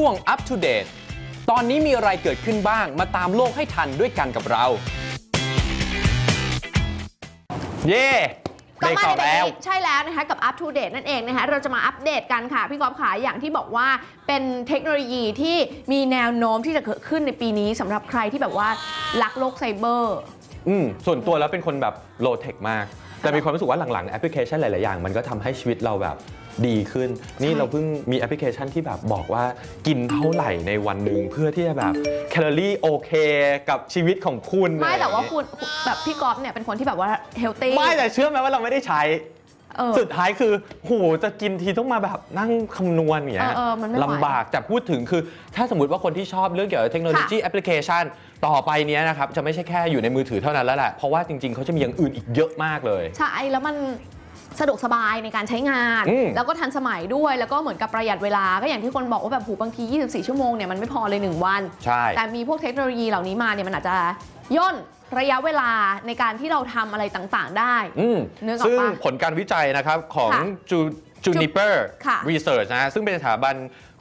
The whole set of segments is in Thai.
ด้วงอัป to date ตอนนี้มีอะไรเกิดขึ้นบ้างมาตามโลกให้ทันด้วยกันกับเรา เย่เบรกมาต่อในแล้วนี้ใช่แล้วนะคะกับ Up to Date นั่นเองนะคะเราจะมาอัปเดตกันค่ะ พี่กอล์ฟขาอย่างที่บอกว่าเป็นเทคโนโลยีที่มีแนวโน้มที่จะเกิดขึ้นในปีนี้สำหรับใครที่แบบว่ารักโลกไซเบอร์ อืมส่วนตัวแล้วเป็นคนแบบโลเทคมาก แต่มีความรู้สึกว่าหลังๆ แอปพลิเคชันหลาย ๆ อย่าง มันก็ทำให้ชีวิตเราแบบ ดีขึ้น นี่ใช่เราเพิ่งมีแอปพลิเคชันที่แบบบอกว่ากินเท่าไหร่ในวันหนึ่งเพื่อที่จะแบบแคลอรี่โอเคกับชีวิตของคุณไม่แต่ว่าอะไรอย่งคุณแบบพี่กอล์ฟเนี่ยเป็นคนที่แบบว่าเฮลตี้งี้ไม่แต่เชื่อไหมว่าเราไม่ได้ใช้เออสุดท้ายคือโหจะกินทีต้องมาแบบนั่งคำนวณอย่างเงี้ยเออเออมันไม่ไหวลำบากแต่พูดถึงคือ ถ้าสมมติว่าคนที่ชอบเรื่องเกี่ยวกับเทคโนโลยีค่ะแอปพลิเคชัน ต่อไปเนี้ยนะครับ จะไม่ใช่แค่อยู่ในมือถือเท่านั้นแล้วแหละ เพราะว่าจริง ๆเขาจะมีอย่างอื่นอีกเยอะมากเลย ใช่ แล้วมัน สะดวกสบายในการใช้งาน อืม แล้วก็ทันสมัยด้วย แล้วก็เหมือนกับประหยัดเวลา ก็อย่างที่คนบอกว่าแบบหูบางที 24 ชั่วโมงเนี่ยมันไม่พอเลย 1 วัน ใช่ แต่มีพวกเทคโนโลยีเหล่านี้มาเนี่ยมันอาจจะย่นระยะเวลาในการที่เราทำอะไรต่างๆ ได้ อืมนึกออกปะซึ่งผลการวิจัยนะครับของค่ะ จู จูนิเปอร์ค่ะรีเสิร์ชนะฮะซึ่งเป็นสถาบัน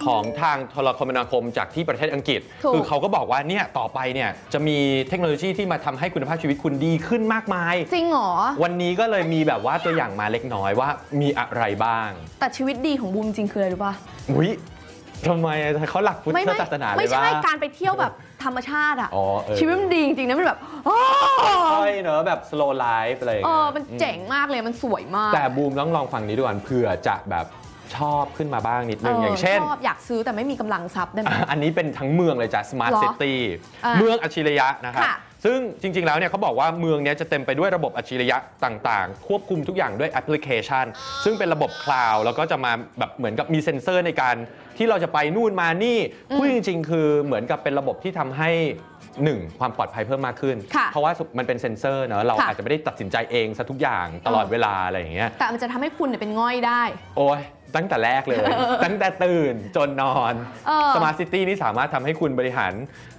ของทางโทรคมนาคมจากที่ประเทศอังกฤษ ถูก คือเขาก็บอกว่าเนี่ยต่อไปเนี่ยจะมีเทคโนโลยีที่มาทำให้คุณภาพชีวิตคุณดีขึ้นมากมาย จริงเหรอ วันนี้ก็เลยมีแบบว่าตัวอย่างมาเล็กน้อยว่ามีอะไรบ้างแต่ชีวิตดีของบูมจริงคืออะไรรู้ป่ะ อุ้ยทำไมอะเขาหลักพุทธไม่ไม่ศาสนาเลยไม่ใช่ว่า การไปเที่ยวแบบ ธรรมชาติอะอ๋อเออ ชีวิตมันดีจริงๆนะมันแบบอ้อค่อยๆเนอะแบบ slow life อะไรอย่างเอเงี้อยมันเจ๋งมากเลยมันสวยมากแต่บูมต้องลองฟังนี้ดูก่อนเผื่อจะแบบชอบขึ้นมาบ้างนิดนึง อย่างเช่น ชอบอยากซื้อแต่ไม่มีกำลังทรัพย์ได้ไหม อันนี้เป็นทั้งเมืองเลยจ้ะ smart เหรอ city อะเมืองอัจฉริยะนะครับ ค่ะ ซึ่งจริง ๆ แล้วเนี่ยเขาบอกว่าเมืองเนี้ยจะเต็มไปด้วยระบบอัจฉริยะต่างๆ ควบคุมทุกอย่างด้วยแอปพลิเคชัน ซึ่งเป็นระบบคลาวด์แล้วก็จะมาแบบเหมือนกับมีเซ็นเซอร์ในการที่เราจะไปนู่นมานี่พูดจริง ๆ คือเหมือนกับเป็นระบบที่ทำให้หนึ่งความปลอดภัยเพิ่มมากขึ้น ค่ะเพราะว่ามันเป็นเซ็นเซอร์เนอะเราค่ะ อาจจะไม่ได้ตัดสินใจเองซะทุกอย่างตลอดเวลาอะไรอย่างเงี้ย แต่มันจะทำให้คุณเนี่ยเป็นง่อยได้ โอ้ยตั้งแต่แรกเลย ตั้งแต่ตื่นจนนอนเออ สมาร์ทซิตี้นี่สามารถทำให้คุณบริหารอืม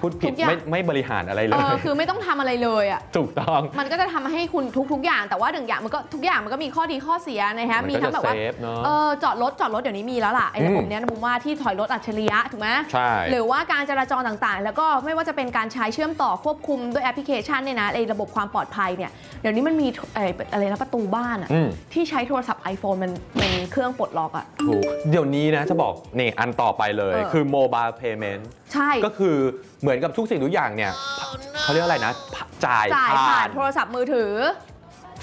พูดผิดทุกอย่าง ไม่ไม่บริหารอะไรเลเอย อคือไม่ต้องทำอะไรเลยอะ ถูกต้อง มันก็จะทำให้คุณทุกๆอย่างแต่ว่าหนึ่งอย่างมันก็ทุกอย่างมันก็มีข้อดีข้อเสียนะฮะมันมีก็ทั้งแบบว่าจะ safe เนอะเออจอดรถจอดรถเดี๋ยวนี้มีแล้วล่ะไอ้ระบบอืมเนี้ยนะบุมว่าที่ถอยรถอัจฉริยะถูกไหมใช่ หรือว่าการจราจรต่างๆ แล้วก็ไม่ว่าจะเป็นการใช้เชื่อมต่อควบคุมด้วยแอปพลิเคชันเนี่ยนะไอ้ระบบความปลอดภัยเนี่ยเดี๋ยวนี้มันมีเอ่ออะไรนะประตูบ้านอะอืม ที่ใช้โทรศัพท์ iPhone มันเป็นเครื่องปลดล็อกอะถูกเดี๋ยวนี้นะจะบอกนี่อันต่อไปเลยเออ คือ mobile payment ใช่ ก็คือเหมือนกับทุกสิ่งทุกอย่างเนี่ยเขาเรียกอะไรนะจ่ายจ่ายผ่าผ่านน โทรศัพท์มือถือ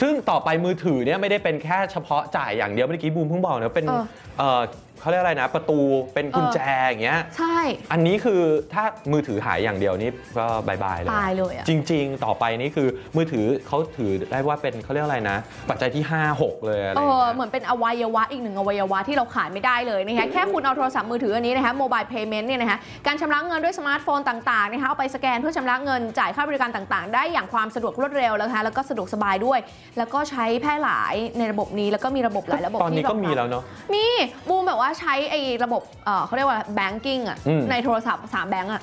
ซึ่งต่อไปมือถือเนี่ยไม่ได้เป็นแค่เฉพาะจ่ายอย่างเดียวเมื่อกี้บูมเพิ่งบอกนะเป็นเออ เออ เขาเรียกอะไรนะ ประตูเป็นกุญแจอย่างเงี้ยใช่ อันนี้คือถ้ามือถือหายอย่างเดียวนี่ก็บายบายเลยตายเลยอะจริง ๆ ต่อไปนี่คือมือถือเขาถือได้ว่าเป็นเขาเรียกอะไรนะ ปัจจัยที่ 5 6 เลยอะไรเออย่างอเงี้ยเหมือนเป็นอวัยวะอีกหนึ่งอวัยวะที่เราขายไม่ได้เลยนะคะแค่คุณเอาโทรศัพท์มือถืออันนี้นะคะโมบายเพย์เมนต์เนี่ยนะคะการชำระเงินด้วยสมาร์ทโฟนต่างๆนะคะเอาไปสแกนเพื่อชำระเงินจ่ายค่าบริการต่างๆ ได้อย่างความสะดวกรวดเร็วแล้วนะคะแล้วก็สะดวกสบายด้วย แล้วก็ใช้แพร่หลายในระบบนี้แล้วก็มีระบบหลายระบบตอนนี้ที่รก็องรับมีแล้วเนาะมีบูมแบบว่าใช้ไอ้ระบบเออเขาเรียกว่าแบงกิ้งอะอืม ในโทรศัพท์สามแบงก์อะ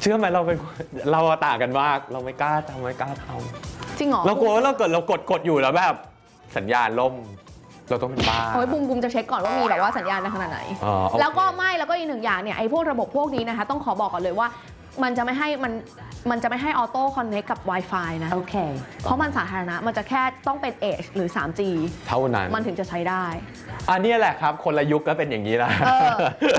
เชื่อไหมเราเป็นเราต่างกันมาก เราไม่กล้าทำไม่กล้าทจริงเหรอำเรากลัวว่าเราเกิดเรากดกดอยู่แล้วแบบสัญญาณล่ม เราต้องเป็นบ้า โอ้ยบูมบูมจะเช็คก่อนว่ามีแบบว่าสัญญาณในขนาดไหน อ๋อโอเคแล้วก็ไม่แล้วก็อีกหนึ่งอย่างเนี่ยไอ้พวกระบบพวกนี้นะคะต้องขอบอกก่อนเลยว่า มันจะไม่ให้มันมันจะไม่ให้ออโต้คอนเน c กับ Wi-Fi นะ Okay. เพราะมันสาธารณะมันจะแค่ต้องเป็น Edge หรือ 3G เท่านั้น มันถึงจะใช้ได้ อันนี้แหละครับ คนละยุคก็เป็นอย่างนี้แหละเออ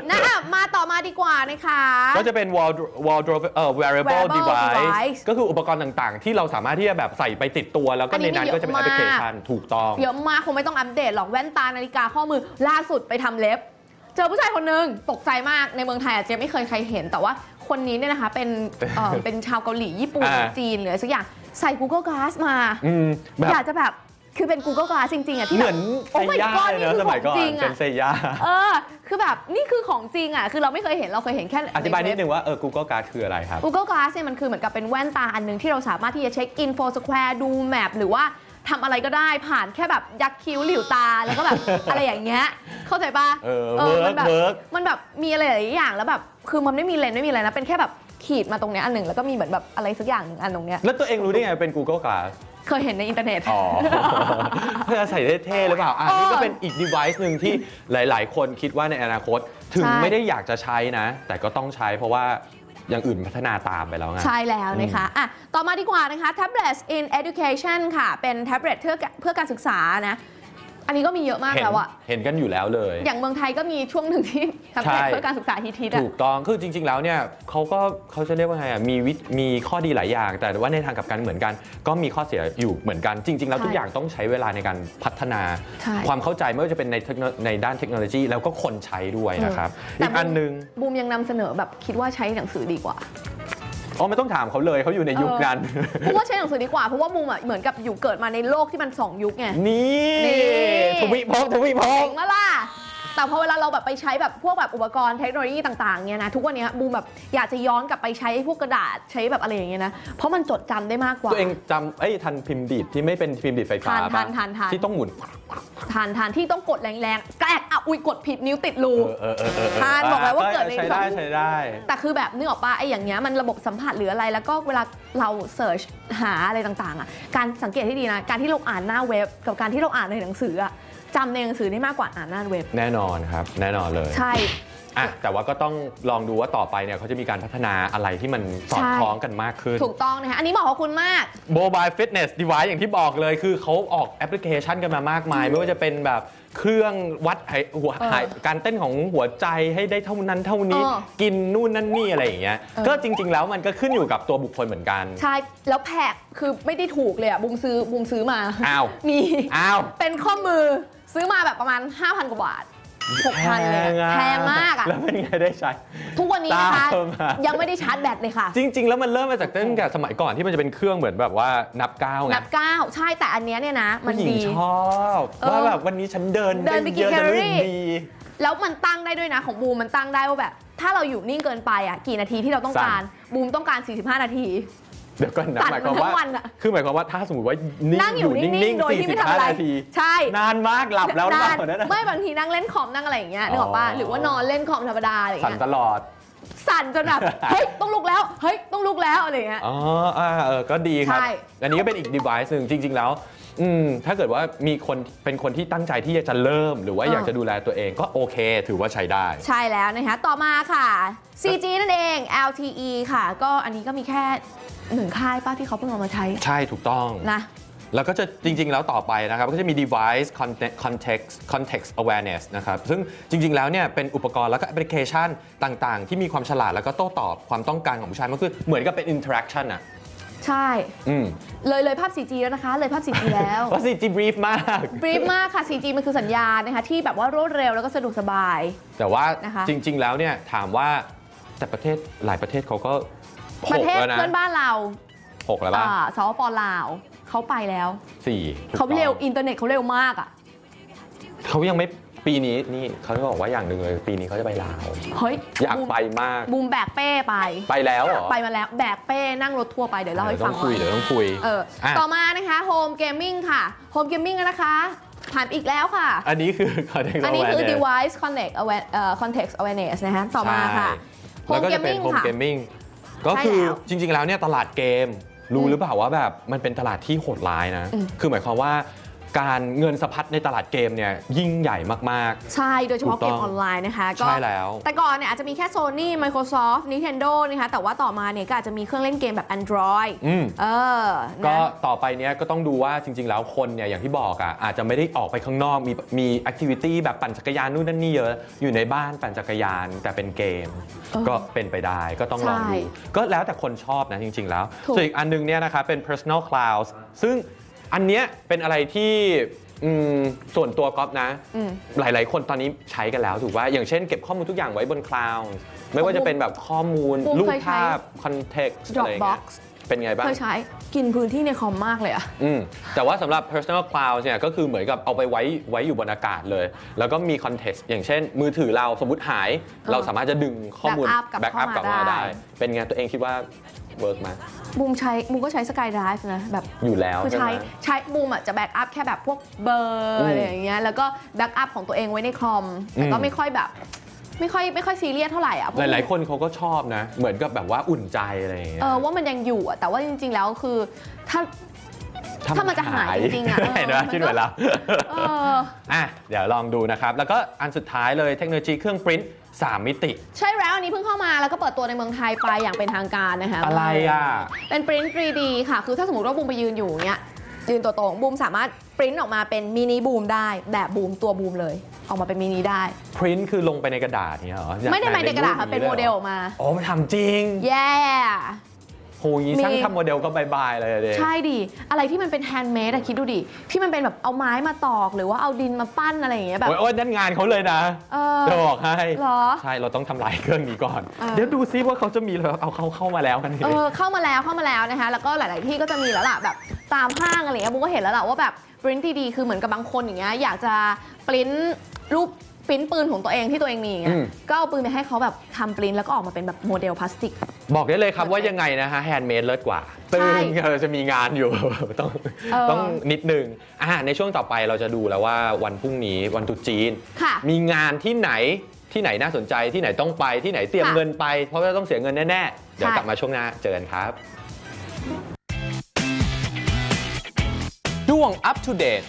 นะอะมาต่อมาดีกว่านะคะ ก็จะเป็น wall wardrobe เอ่อ wearable Wearable device device ก็คืออุปกรณ์ต่างๆ ที่เราสามารถที่จะแบบใส่ไปติดตัว แล้วก็อันนี้ในนั้นมีก็จะเป็นเยแออะปพลิเคมากชันถูกต้อง เยอะมากคงไม่ต้องอัปเดตหรอกแว่นตานาฬิกาข้อมือล่าสุดไปทำเล็บ เจอผู้ชายคนหนึ่งตกใจมากในเมืองไทยอาจจะไม่เคยใครเห็น แต่ว่า คนนี้เนี่ยนะคะเป็นเอ่อเป็นชาวเกาหลีญี่ปุ่นอ่า จีนหรืออะไรสักอย่างใส่ Google Glass มา อืมแบบอยากจะแบบคือเป็น Google Glass จริง ๆ อะที่เหแบมือบนโอ้เซ my ย่า god เลยนี่เนอะคือสมัยก่อนของจริงอะเป็นเซย่า เออ คือแบบนี่คือของจริงอะคือเราไม่เคยเห็นเราเคยเห็นแค่อธิบายนิดนึงว่าเออ Google Card คืออะไรครับ Google Glass เนี่ยมันคือเหมือนกับเป็นแว่นตาอันหนึงที่เราสามารถที่จะเช็คอินโฟสแควร์ดูแมปหรือว่า ทำอะไรก็ได้ผ่านแค่แบบยักคิ้วหลิวตาแล้วก็แบบ อะไรอย่างเงี้ยเข้าใจปะเออ work มันแบบ work มันแบบมีอะไรหลายอย่างแล้วแบบ คือมันไม่มีเลนส์ไม่มีอะไรนะเป็นแค่แบบขีดมาตรงเนี้ยอันหนึ่งแล้วก็มีเหมือนแบบอะไรสักอย่างหนึ่งอันตรงเนี้ยแล้วตัวเองรู้ได้ไงเป็น Google Glass เคยเห็นในอินเทอร์เน็ต อ๋อ เพื่อใส่เท่ๆหรือเปล่าอะเออนี่ก็เป็นอีก device หนึ่งที่หลาย ๆ คนคิดว่าในอนาคต ถึงใช่ ไม่ได้อยากจะใช้นะ แต่ก็ต้องใช้เพราะว่า อย่างอื่นพัฒนาตามไปแล้วไง ใช่แล้วนะคะอะต่อมาดีกว่านะคะ Tablets in Education ค่ะ เป็นแท็บเล็ตเพื่อเพื่อการศึกษานะ อันนี้ก็มีเยอะมากเห็นแล้วอะเห็นกันอยู่แล้วเลย อย่างเมืองไทยก็มีช่วงหนึ่งที่แท็บเล็ตใช่เพื่อการศึกษาฮิตๆอะ ถูกต้อง คือจริง ๆ แล้วเนี่ยเขาก็เขาจะเรียกว่าไงอะ มีวิมีข้อดีหลายอย่าง แต่ว่าในทางกลับกันเหมือนกัน ก็มีข้อเสียอยู่เหมือนกัน จริง ๆ แล้วใช่ทุกอย่างต้องใช้เวลาในการพัฒนา ใช่ ความเข้าใจไม่ว่าจะเป็นในเทคโนในด้านเทคโนโลยี แล้วก็คนใช้ด้วยนะครับแต่อีกอันหนึง บูมยังนำเสนอแบบคิดว่าใช้หนังสือดีกว่า อ๋อไม่ต้องถามเขาเลยเขาอยู่ในยุคนั้น เพราะว่าใช้หนังสือดีกว่าเพราะว่าบูมอะเหมือนกับอยู่เกิดมาในโลกที่มันสองยุคไงนี่นี่ ทวิภพทวิภพ เจ๋งมาล่ะ แต่พอเวลาเราแบบไปใช้แบบพวกแบบอุปกรณ์เทคโนโลยีต่างๆเนี่ยนะทุกวันเนี้ยบูมแบบอยากจะย้อนกลับไปใช้พวกกระดาษใช้แบบอะไรอย่างเงี้ยนะเพราะมันจดจำได้มากกว่า ตัวเองจำไอ้ยทันพิมพ์ดีดที่ไม่เป็นพิมพ์ดีดไฟฟ้าทันปะทันทันทัน ที่ต้องหมุนทานทานที่ต้องกดแรงๆแกลกอะอุ้ยกดผิดนิ้วติดรู เออเออเออเออทานบอกแล้วว่าเกิดใน ใช้ได้สองใช้ได้ แต่คือแบบนึกออกปะไอ้อย่างเงี้ยมันระบบสัมผัสหรืออะไร แล้วก็เวลาเราเสิร์ชหาอะไรต่างๆอะการสังเกตให้ดีนะ การที่เราอ่านหน้าเว็บกับการที่เราอ่านในหนังสืออะ จำในหนังสือได้มากกว่าอ่านหน้าเว็บ แน่นอนครับ แน่นอนเลยใช่ อะแต่ว่าก็ต้องลองดูว่าต่อไปเนี่ยเขาจะมีการพัฒนาอะไรที่มันสอดใช่ คล้องกันมากขึ้น ถูกต้องนะคะอันนี้เหมาะกับคุณมาก Mobile Fitness Device อย่างที่บอกเลยคือเขาออกแอปพลิเคชันกันมามากมาย ไม่ว่าจะเป็นแบบเครื่องวัดไหหัวเออหายการเต้นของหัวใจให้ได้เท่านั้นเท่านี้ เออกินนู่นนั่นนี่อะไรอย่างเงี้ยเออ ก็จริง ๆ แล้วมันก็ขึ้นอยู่กับตัวบุคคลเหมือนกัน ใช่แล้วแพกคือไม่ได้ถูกเลยอะบุมซื้อบุมซื้อมา อ้าว มี อ้าว เป็นข้อมือ ซื้อมาแบบประมาณ 5,000 กว่าบาท6,000เลยอะอะแพงมากอะแล้วเป็นไงได้ใช้ ทุกวันนี้นะคะตามมายังไม่ได้ชาร์จแบตเลยค่ะ จริง ๆ แล้วมันเริ่มมาจากตั้งแต่สมัยก่อนที่มันจะเป็นเครื่องเหมือนแบบว่านับก้าวไงนับก้าวใช่แต่อันเนี้ยเนี่ยนะ มันผู้หญิงดี ชอบเออว่าแบบวันนี้ฉันเดินเดินไปกี่ เยอะแคจะลอรู้รี่สึกดี แล้วมันตั้งได้ด้วยนะของบูมมันตั้งได้ว่าแบบ ถ้าเราอยู่นิ่งเกินไปอะกี่นาทีที่เราต้องการบูมต้องการ 45 นาที เดี๋ยวก่อนนะสั่นหมายความว่าทั้งวันอะคือหมายความว่าถ้าสมมติว่านิ่งนั่งออยู่ยู่นิ่นิ่งงๆโดยที่ไม่ทำอะไร45นาทีใช่ นานมากหลับแล้วหรือเปล่านั้นนะไม่บางทีนั่งเล่นคอมนั่งอะไรอย่างเงี้ยนึกออกป่ะอ๋อหรือว่านอนเล่นคอมธรรมดาอะไรอย่างสั่นเงี้ยตลอดสั่นจนแบบเฮ้ยต้องลุกแล้วเฮ้ยต้องลุกแล้วอะไรอย่างเงี้ยอ๋ออ่าเออก็ดีครับใช่อันนี้ก็เป็นอีก device หนึ่งจริง ๆ แล้วอืมถ้าเกิดว่ามีคนเป็นคนที่ตั้งใจที่จะเริ่ม หรือว่าเออออยากจะดูแลตัวเองก็โอเค ถือว่าใช้ได้ ใช่แล้วนะคะ ต่อมาค่ะ CG นั่นเอง LTE ค่ะ ก็อันนี้ก็มีแค่ หนึ่งค่ายป้าที่เขาเพิ่งเอามาใช้ใช่ถูกต้องนะแล้วก็จะจริง ๆ แล้วต่อไปนะครับก็จะมี device conte- context context awareness นะครับซึ่งจริง ๆ แล้วเนี่ยเป็นอุปกรณ์แล้วก็แอปพลิเคชันต่าง ๆ ที่มีความฉลาดแล้วก็โต้ตอบความต้องการของผู้ชายมากขึ้นเหมือนกับเป็น interaction อะใช่ อืม เลยเลยภาพ 4G แล้วนะคะ เลยภาพ 4G แล้วว่า 4G brief มากบรีฟมากค่ะ 4G มันคือสัญญาณนะคะที่แบบว่ารวดเร็วแล้วก็สะดวกสบาย แต่ว่านะคะจริง ๆ แล้วเนี่ยถามว่าแต่ประเทศหลายประเทศเขาก็ หประกเทศแล้วนะเพื่อนบ้านเราหกแล้วป่ะอ่าสปปลาวเขาไปแล้ว สี่ถูกเขาเร็วต้องอินเทอร์เน็ตเขาเร็วมากอะ เขายังไม่ปีนี้นี่เขาจะบอกว่าอย่างหนึ่งเลย ปีนี้เขาจะไปลาว เฮ้ยอยากบูมไปมาก บูมแบกเป้ไป ไปแล้วเหรอไปมาแล้วแบกเป้นั่งรถทัวร์ไปเดี๋ยวเล่าให้เดี๋ยวฟัต้งองคุยเดี๋ยวต้องคุยเอออะต่อมานะคะโฮมเกมมิ่งค่ะโฮมเกมมิ่งนะคะผ่านอีกแล้วค่ะ อันนี้คือ context อันนี้คือ awareness device connect aware เอ่อ context awareness นะคะต่อมาค่ะ ใช่แล้วก็จะเป็น Home โฮม Gaming เกมมิ่ง ก็ใช่คือแล้วจริง ๆ แล้วเนี่ยตลาดเกม รู้อืมหรือเปล่าว่าแบบมันเป็นตลาดที่โหดร้ายนะอืมคือหมายความว่า การเงินสะพัดในตลาดเกมเนี่ยยิ่งใหญ่มาก ใช่โดยเฉพาะถูกเกต้มอง ออนไลน์นะคะๆ ก็ ใช่แล้ว แต่ก่อนเนี่ยอาจจะมีแค่ Sony Microsoft Nintendo นะคะแต่ว่าต่อมาเนี่ยก็อาจจะมีเครื่องเล่นเกมแบบ Android อืม เออก็นะต่อไปเนี้ยก็ต้องดูว่าจริง ๆ แล้วคนเนี่ยอย่างที่บอกอะอาจจะไม่ได้ออกไปข้างนอกมีมีแอคทิวิตี้แบบปั่นจักรยานนู่นนั่นนี่เยอะ อยู่ในบ้านปั่นจักรยานแต่เป็นเกม เออก็เป็นไปได้ก็ต้องลองใช่ดูก็แล้วแต่คนชอบนะจริง ๆ แล้วถูก ส่วนอีกอันนึงเนี่ยนะคะเป็น personal cloud ซึ่ง อันเนี้ยเป็นอะไรที่อืมส่วนตัวก๊อฟนะ อืม หลาย ๆ คนตอนนี้ใช้กันแล้วถูกว่าอย่างเช่นเก็บข้อมูลทุกอย่างไว้บนคลาวด์ไม่ว่าจะเป็นแบบข้อมูลบูมรูปเคยใช้ภาพ คอนเท็กซ์อะไรอย่างเงี้ย Dropbox เป็นไงบ้าง เคยใช้กินพื้นที่ในคอมมากเลยอะ อืมแต่ว่าสำหรับ personal cloud เนี่ยก็คือเหมือนกับเอาไปไว้ไว้อยู่บนอากาศเลย แล้วก็มี context อย่างเช่น มือถือเราสมมติหาย เราสามารถจะดึงข้อมูล Backup กลับ backup กลับเข้ามามาได้ได้ เป็นไงตัวเองคิดว่า เวิร์กไหม บูมใช้บูมก็ใช้ SkyDrive นะแบบอยู่แล้วคือใช่ไหใช้มใช้บูมอะจะแบ็กอัพแค่แบบพวกเบอร์อืมอะไรอย่างเงี้ยแล้วก็แบ็กอัพของตัวเองไว้ในคอมแต่ก็อืม ไม่ค่อยแบบ ไม่ค่อยไม่ค่อยซีเรียสเท่าไหร่อะหลาย ๆ คนเขาก็ชอบนะ เหมือนกับแบบว่าอุ่นใจอะไรอย่างเงี้ย เออว่ามันยังอยู่อะแต่ว่าจริง ๆ แล้วคือ ถ้า ถ้ามันจะหายจริงๆอะเห็นไหมเออชื่อเหมือนเราเอออะเดี๋ยวลองดูนะครับ แล้วก็อันสุดท้ายเลยเทคโนโลยีเครื่องปริ้น3มิติ ใช่แล้วอันนี้เพิ่งเข้ามาแล้วก็เปิดตัวในเมืองไทยไปอย่างเป็นทางการนะคะอะไรอะ เป็นปริ้น 3D ค่ะ คือถ้าสมมติว่าบูมไปยืนอยู่เนี้ยยืนตัวตรงบูมสามารถปริ้นออกมาเป็นมินิบูมได้แบบบูมตัวบูมเลย ออกมาเป็นมินิได้พริ้นคือลงไปในกระดาษเนี่ยเหรอไม่ได้หมายในกระดาษค่ะเป็นโมเดลออกมาอ๋อมันทำจริง แย่ โหยช่างทำโมเดลก็บายบายเลยอะเด็ ใช่ดิ อะไรที่มันเป็นแฮนด์เมดอะคิดดูดิ ที่มันเป็นแบบเอาไม้มาตอกหรือว่าเอาดินมาปั้นอะไรอย่างเงี้ยแบบ โอ้ยโอ้ยนั่นงานเขาเลยนะเออจะบอกให้เหรอใช่เราต้องทำลายเครื่องนี้ก่อน เออ เดี๋ยวดูซิว่าเขาจะมีเลยเอาเขาเข้ามาแล้วกันเออเข้ามาแล้วเข้ามาแล้วนะคะ แล้วก็หลาย ๆ ที่ก็จะมีแล้วล่ะแบบตามห้างอะไรเงี้ยบูมก็เห็นแล้วล่ะว่าแบบปริ้นดีๆคือเหมือนกับบางคนอย่างเงี้ยอยากจะปริ้นรูป ปริ้นปืนของตัวเองที่ตัวเองมีอย่างเงี้ยก็เอาปืนไปให้เขาแบบทำปริ้นแล้วก็ออกมาเป็นแบบโมเดลพลาสติก บอกได้เลยครับว่ายังไงนะฮะแฮนด์เมดเลิศกว่าตึงเออจะมีงานอยู่ ต้องเออ ต้องนิดนึงอ่าในช่วงต่อไปเราจะดูแล้วว่าวันพรุ่งนี้วันตรุษจีน ค่ะ มีงานที่ไหนที่ไหนน่าสนใจที่ไหนต้องไปที่ไหนเตรียมค่ะเงินไป เพราะว่าต้องเสียเงินแน่ ๆ เดี๋ยวใช่ กลับมาช่วงหน้าเจอกันครับ ช่วง Up to Date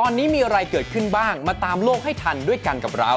ตอนนี้มีอะไรเกิดขึ้นบ้างมาตามโลกให้ทันด้วยกันกับเรา